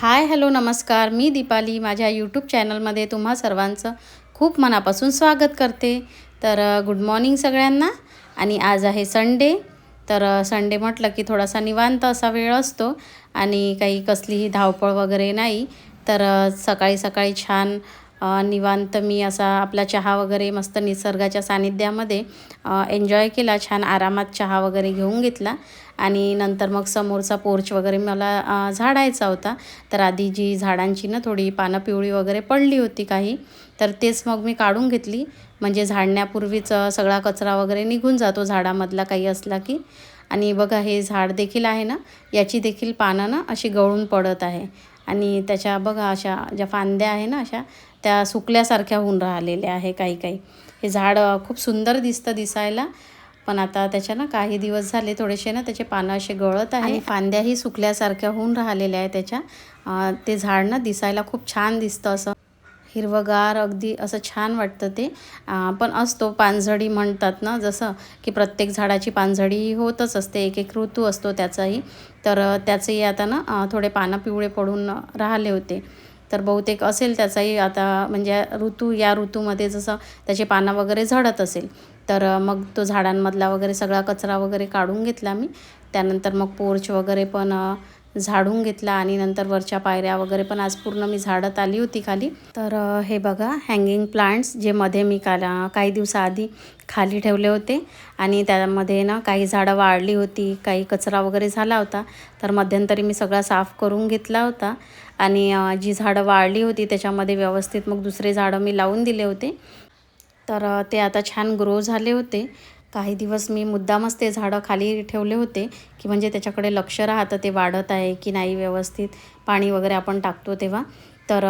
Hi hello नमस्कार. मी दीपाली. माझ्या YouTube चॅनलमध्ये तुम्हा सर्वांचं खूप मनापासून स्वागत करते. तर गुड मॉर्निंग सगळ्यांना. आणि आज आहे संडे. तर संडे म्हटलं की थोडासा निवांत असा वेळ असतो. आणि काही कसलीही धावपळ वगैरे नाही. तर सकाळी सकाळी छान निवांत मी असा आपला चहा वगैरे मस्त निसर्गाच्या सानिध्यामध्ये एन्जॉय केला छान आरामात चहा वगैरे घेऊन घेतला. आणि नंतर मग समोरचा पोर्च वगैरे मला झाडायचा होता. तर आधी जी झाडांची ना थोडी पानं पिवळी वगैरे पडली होती काही तर तेच मग मी काढून घेतली. म्हणजे झाडण्यापूर्वीच सगळा कचरा वगैरे निघून जातो झाडामधला काही असला की. आणि बघा हे झाड देखील आहे ना याची देखील पानं ना अशी गळून पडत आहे. आणि त्याच्या बघा अशा ज्या फांद्या आहे ना अशा त्या सुकल्यासारख्या होऊन राहिलेल्या आहे काही काही. हे झाड खूप सुंदर दिसतं दिसायला. पण आता त्याच्या ना काही दिवस झाले थोडेसे ना त्याचे पानं असे गळत आहे. फांद्याही सुकल्यासारख्या होऊन राहिलेल्या आहे त्याच्या. ते झाड ना दिसायला खूप छान दिसतं असं. हिरवगार अगदी असं छान वाटतं ते. पण असतो पानझडी म्हणतात ना जसं की प्रत्येक झाडाची पानझडी होतच असते. एक एक ऋतू असतो त्याचाही. तर त्याचेही आता ना थोडे पानं पिवळे पडून राहिले होते. तर बहुतेक असेल त्याचाही आता म्हणजे ऋतू या ऋतूमध्ये जसं त्याचे पानं वगैरे झडत असेल तर मग तो झाडांमधला वगैरे सगळा कचरा वगैरे काढून घेतला मी. त्यानंतर मग पोर्च वगैरे पण झाडून घेतला आणि नंतर वरच्या पायऱ्या वगैरे पण आज पूर्ण मी झाडत आली होती खाली. तर हे बघा हँगिंग प्लांट्स जे मध्ये मी काला काही दिवसाआधी खाली ठेवले होते आणि त्यामध्ये ना काही झाडं वाढली होती काही कचरा वगैरे झाला होता. तर मध्यंतरी मी सगळा साफ करून घेतला होता आणि जी झाडं वाढली होती त्याच्यामध्ये व्यवस्थित मग दुसरे झाडं मी लावून दिले होते. तर ते आता छान ग्रो झाले होते. काही दिवस मी मुद्दामच ते झाडं खाली ठेवले होते की म्हणजे त्याच्याकडे लक्ष राहतं ते वाढत आहे की नाही व्यवस्थित पाणी वगैरे आपण टाकतो तेव्हा. तर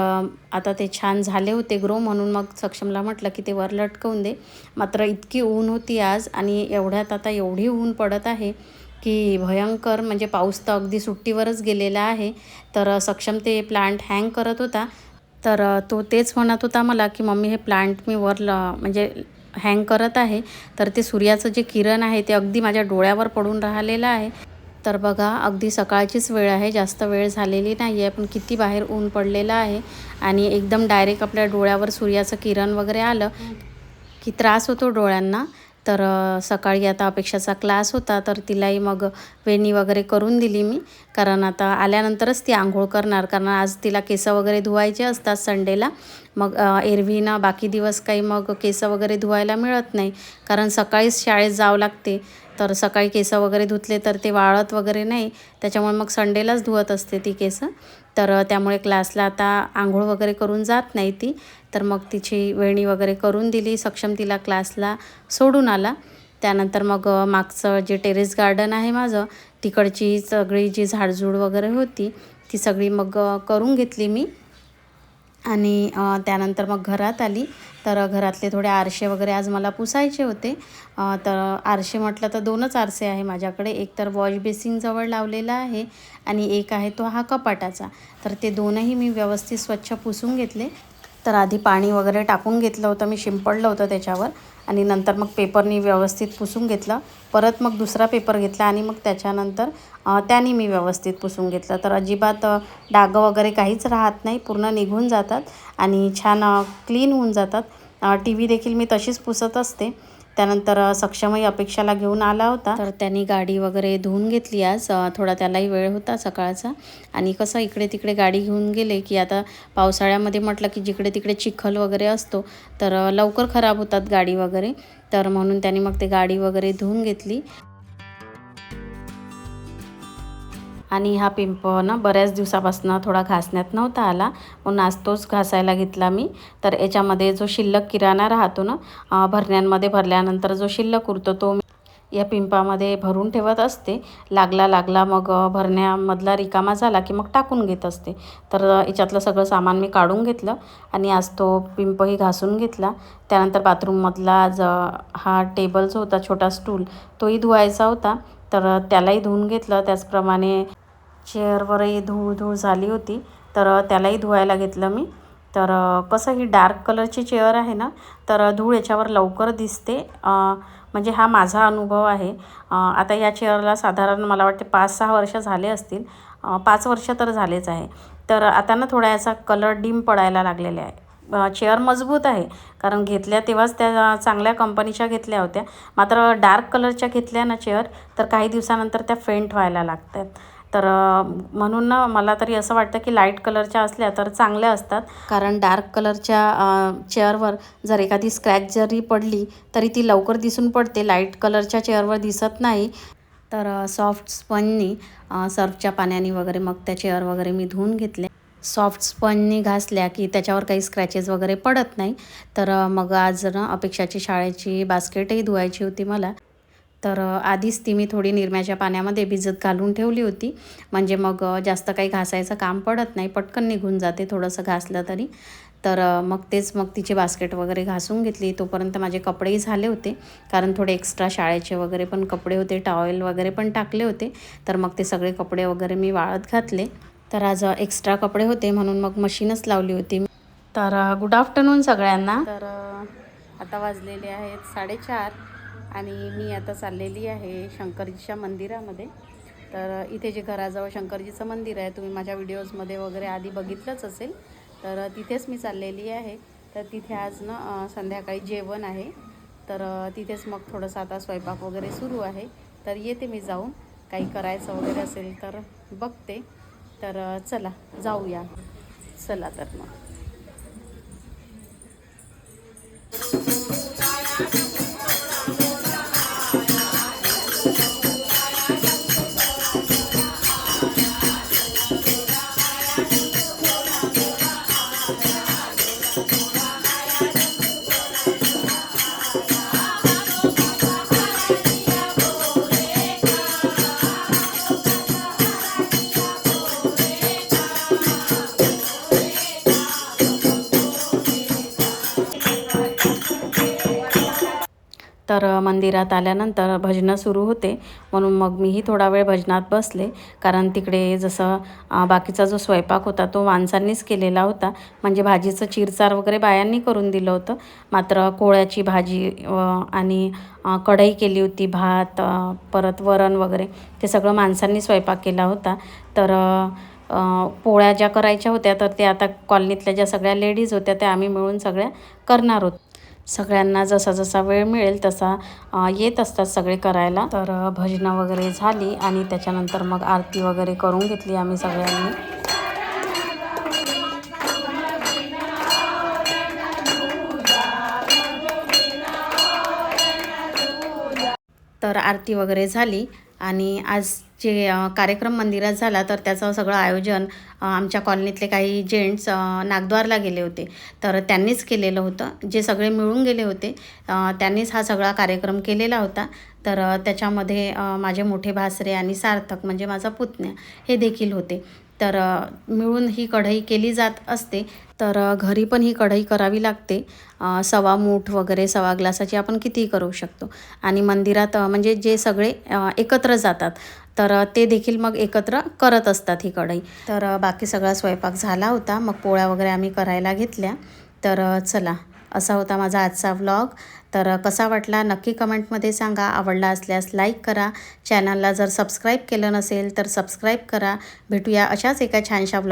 आता ते छान झाले होते ग्रो म्हणून मग सक्षमला म्हटलं की ते वर लटकवून दे. मात्र इतकी ऊन होती आज आणि एवढ्यात आता एवढी ऊन पडत आहे की भयंकर म्हणजे पाऊस तर अगदी सुट्टीवरच गेलेला आहे. तर सक्षम ते प्लांट हँग करत होता. तर तो तेच म्हणत होता मला की मम्मी हे प्लांट मी वर ल म्हणजे हँग करत आहे तर ते सूर्याचं जे किरण आहे ते अगदी माझ्या डोळ्यावर पडून राहिलेलं आहे. तर बघा अगदी सकाळचीच वेळ आहे जास्त वेळ झालेली नाही आहे पण किती बाहेर ऊन पडलेलं आहे आणि एकदम डायरेक्ट आपल्या डोळ्यावर सूर्याचं किरण वगैरे आलं की त्रास होतो डोळ्यांना. तर सकाळी आता अपेक्षाचा क्लास होता तर तिलाही मग वेणी वगैरे करून दिली मी. कारण आता आल्यानंतरच ती आंघोळ करणार कारण आज तिला केस वगैरे धुवायचे असतात संडेला. मग एरवी ना बाकी दिवस काही मग केस वगैरे धुवायला मिळत नाही. कारण सकाळीच शाळेत जावं लागते. तर सकाळी केस वगैरे धुतले तर ते वाळत वगैरे नाही. त्याच्यामुळे मग संडेलाच धुवत असते ती केस. तर त्यामुळे क्लासला आता आंघोळ वगैरे करून जात नाही ती. तर मग तिची वेणी वगैरे करून दिली. सक्षम तिला क्लासला सोडून आला. त्यानंतर मग मागचं जे टेरेस गार्डन आहे माझं तिकडची सगळी जी झाडझूड वगैरे होती ती सगळी मग करून घेतली मी. आणि त्यानंतर मग घरात आली. तर घरातले थोडे आरसे वगैरे आज मला पुसायचे होते. तर आरसे म्हटलं तर दोनच आरसे आहे माझ्याकडे. एक तर वॉश बेसिनजवळ लावलेला आहे आणि एक आहे तो हा कपाटाचा. तर ते दोनही मी व्यवस्थित स्वच्छ पुसून घेतले. तर आधी पाणी वगैरे टाकून घेतलं होतं. मी शिंपडलं होतं त्याच्यावर. आणि नंतर मग पेपरनी व्यवस्थित पुसून घेतलं. परत मग दुसरा पेपर घेतला आणि मग त्याच्यानंतर त्याने मी व्यवस्थित पुसून घेतलं. तर अजिबात डाग डागं वगैरे काहीच राहत नाही पूर्ण निघून जातात आणि छान क्लीन होऊन जातात. टी व्ही देखील मी तशीच पुसत असते. त्यानंतर सक्षमही अपेक्षाला घेऊन आला होता. तर त्यांनी गाडी वगैरे धुवून घेतली आज. थोडा त्यालाही वेळ होता सकाळचा. आणि कसं इकडे तिकडे गाडी घेऊन गेले की आता पावसाळ्यामध्ये म्हटलं की जिकडे तिकडे चिखल वगैरे असतो तर लवकर खराब होतात गाडी वगैरे. तर म्हणून त्यांनी मग ते गाडी वगैरे धुवून घेतली. आणि हा पिंप ना बऱ्याच दिवसापासून थोडा घासण्यात नव्हता आला. म्हणून आज तोच घासायला घेतला मी. तर याच्यामध्ये जो शिल्लक किराणा राहतो ना भरण्यांमध्ये भरल्यानंतर जो शिल्लक उरतो तो मी या पिंपामध्ये भरून ठेवत असते. लागला लागला मग भरण्यामधला रिकामा झाला की मग टाकून घेत असते. तर याच्यातलं सगळं सामान मी काढून घेतलं आणि आज तो पिंपही घासून घेतला. त्यानंतर बाथरूममधला ज हा टेबल जो होता छोटा स्टूल तोही धुवायचा होता. तर त्यालाही धुवून घेतलं. त्याचप्रमाणे चेअरवरही धूळ धूळ झाली होती तर त्यालाही धुवायला घेतलं मी. तर कसं ही डार्क कलरची चेअर आहे ना तर धूळ याच्यावर लवकर दिसते. म्हणजे हा माझा अनुभव आहे. आता या चेअरला साधारण मला वाटते पाच सहा वर्ष झाले असतील. पाच वर्ष तर झालेच आहे. तर आता ना थोडा याचा कलर डीम पडायला लागलेला आहे. चेअर मजबूत आहे कारण घेतल्या तेव्हाच त्या चांगल्या कंपनीच्या घेतल्या होत्या. मात्र डार्क कलरच्या घेतल्या ना चेअर तर काही दिवसानंतर त्या फेंट व्हायला लागतात. तर म्हणून ना मला तरी असं वाटतं की लाइट कलरच्या असल्या तर चांगल्या असतात. कारण डार्क कलरच्या चेअरवर जर एखादी स्क्रॅच जरी पडली तरी ती लवकर दिसून पडते. लाइट कलरच्या चेअरवर दिसत नाही. तर सॉफ्ट स्पंजनी सर्फच्या पाण्याने वगैरे मग त्या चेअर वगैरे मी धुवून घेतले. सॉफ्ट स्पंजनी घासल्या की त्याच्यावर काही स्क्रॅचेस वगैरे पडत नाही. तर मग आज ना अपेक्षाची शाळेची बास्केटही धुवायची होती मला. तर आधीच ती मी थोडी निरम्याच्या पाण्यामध्ये भिजत घालून ठेवली होती. म्हणजे मग जास्त काही घासायचं काम पडत नाही. पटकन निघून जाते थोडंसं घासलं तरी. तर मग तेच मग तिची बास्केट वगैरे घासून घेतली. तोपर्यंत माझे कपडेही झाले होते. कारण थोडे एक्स्ट्रा शाळेचे वगैरे पण कपडे होते. टॉवेल वगैरे पण टाकले होते. तर मग ते सगळे कपडे वगैरे मी वाळत घातले. तर आज एक्स्ट्रा कपडे होते म्हणून मग मशीनच लावली होती तर गुड आफ्टरनून सगळ्यांना. तर आता वाजलेले आहेत साडेचार. आणि मी आता चाललेली आहे शंकरजीच्या मंदिरामध्ये. तर इथे जे घराजवळ शंकरजीचं मंदिर आहे तुम्ही माझ्या व्हिडिओजमध्ये वगैरे आधी बघितलंच असेल. तर तिथेच मी चाललेली आहे. तर तिथे आज ना संध्याकाळी जेवण आहे. तर तिथेच मग थोडंसं आता स्वयंपाक वगैरे सुरू आहे. तर येते मी जाऊन. काही करायचं वगैरे असेल तर बघते. तर चला जाऊया. चला तर मग. तर मंदिरात आल्यानंतर भजनं सुरू होते. म्हणून मग मीही थोडा वेळ भजनात बसले. कारण तिकडे जसं बाकीचा जो स्वयंपाक होता तो माणसांनीच केलेला होता. म्हणजे भाजीचं चिरचार वगैरे बायांनी करून दिलं होतं. मात्र कोळ्याची भाजी आणि कढई केली होती भात परत वरण वगैरे ते सगळं माणसांनी स्वयंपाक केला होता. तर पोळ्या ज्या करायच्या होत्या तर त्या आता कॉलनीतल्या ज्या सगळ्या लेडीज होत्या त्या आम्ही मिळून सगळ्या करणार होतो. सगळ्यांना जसा जसा वेळ मिळेल तसा येत असतात सगळे करायला. तर भजनं वगैरे झाली आणि त्याच्यानंतर मग आरती वगैरे करून घेतली आम्ही सगळ्यांनी. तर आरती वगैरे झाली. आणि आज जे कार्यक्रम मंदिरात झाला तर त्याचं सगळं आयोजन आमच्या कॉलनीतले काही जेंट्स नागद्वारला गेले होते. तर त्यांनीच केलेलं होतं. जे सगळे मिळून गेले होते त्यांनीच हा सगळा कार्यक्रम केलेला होता. तर त्याच्यामध्ये माझे मोठे भासरे आणि सार्थक म्हणजे माझा पुतण्या हे देखील होते. तर मिळून ही कढई केली जात असते. तर घरी पण ही कढई करावी लागते. सवा मूठ वगैरे सवा ग्लासाची आपण कितीही करू शकतो. आणि मंदिरात म्हणजे जे सगळे एकत्र जातात तर ते देखील मग एकत्र करत असतात ही कढई. तर बाकी सगळा स्वयंपाक झाला होता. मग पोळ्या वगैरे आम्ही करायला घेतल्या. तर चला. असा होता माझा आजचा व्लॉग तर कसा वाटला नक्की कमेंटमध्ये सांगा. आवडला असल्यास लाईक करा. चॅनलला जर सबस्क्राईब केलं नसेल तर सबस्क्राईब करा. भेटूया अशाच एका छानशा व्लॉग